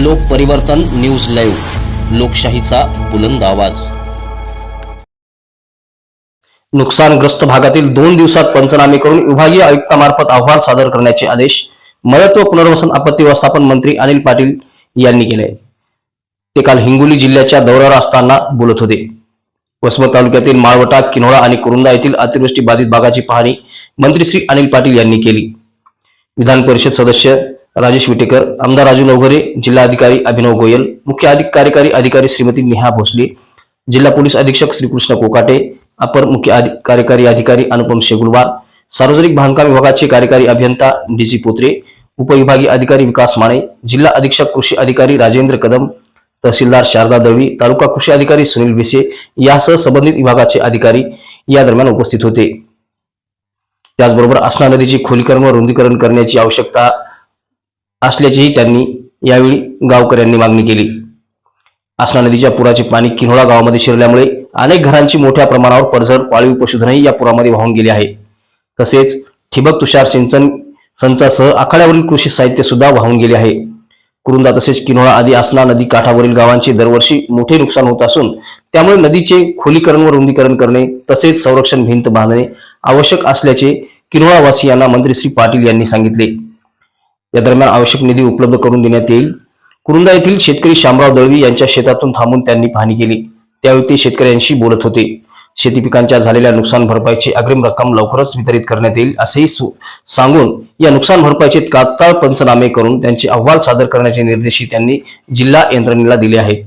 लोक परिवर्तन news live लोकशाहीचा बुलंद आवाज. नुकसानग्रस्त भागातील दोन दिवसात पंचनामे करून विभागीय आयुक्तामार्फत अहवाल सादर करण्याचे आदेश मदत व पुनर्वसन आपत्ती व्यवस्थापन मंत्री अनिल पाटील यांनी केले. ते काल हिंगोली जिल्ह्याच्या दौऱ्यावर असताना बोलत होते. वसमत तालुक्यातील माळवटा किनोळा आणि कुरुंदा येथील अतिवृष्टी बाधित भागाची पाहणी मंत्री श्री अनिल पाटील यांनी केली. विधान परिषद सदस्य राजेश विटेकर आमदार राजू नवघरे जिल्हाधिकारी अभिनव गोयल मुख्य अधिक कार्यकारी अधिकारी श्रीमती नेहा भोसले जिल्हा पोलीस अधीक्षक श्रीकृष्ण कोकाटे अपर मुख्य कार्यकारी अधिकारी अनुपम शेगुलवार सार्वजनिक बांधकाम विभागाचे कार्यकारी अभियंता डीजी पोत्रे उपविभागीय अधिकारी विकास माने जिल्हा अधीक्षक कृषी अधिकारी राजेंद्र कदम तहसीलदार शारदा दळवी तालुका कृषी अधिकारी सुनील विसे यासह संबंधित विभागाचे अधिकारी या दरम्यान उपस्थित होते. त्याचबरोबर आसना नदीचे खोलीकरण व रुंदीकरण करण्याची आवश्यकता असल्याचीही त्यांनी यावेळी गावकऱ्यांनी मागणी केली. आसना नदीच्या पुराचे पाणी किन्होळा गावामध्ये शिरल्यामुळे अनेक घरांची मोठ्या प्रमाणावर पडझड पाळीव पशुधनही या पुरामध्ये वाहून गेले आहे. तसेच ठिबक तुषार सिंचन संचासह आखाड्यावरील कृषी साहित्य सुद्धा वाहून गेले आहे. कुरुंदा तसेच किन्होळा आदी आसना नदी काठावरील गावांचे दरवर्षी मोठे नुकसान होत असून त्यामुळे नदीचे खोलीकरण व रुंदीकरण करणे तसेच संरक्षण भिंत बांधणे आवश्यक असल्याचे किन्होळावासियांना मंत्री श्री पाटील यांनी सांगितले. या दरम्यान आवश्यक निधी उपलब्ध करून देण्यात येईल. कुरुंदा येथील शेतकरी शामराव दळवी यांच्या शेतातून थांबून त्यांनी पाहणी केली. त्यावेळी ते शेतकऱ्यांशी बोलत होते. शेती पिकांच्या झालेल्या नुकसान भरपाईची अग्रिम रक्कम लवकरच वितरित करण्यात येईल असेही सु- सांगून या नुकसान भरपाईचे तात्काळ पंचनामे करून त्यांचे अहवाल सादर करण्याचे निर्देशही त्यांनी जिल्हा यंत्रणेला दिले आहेत.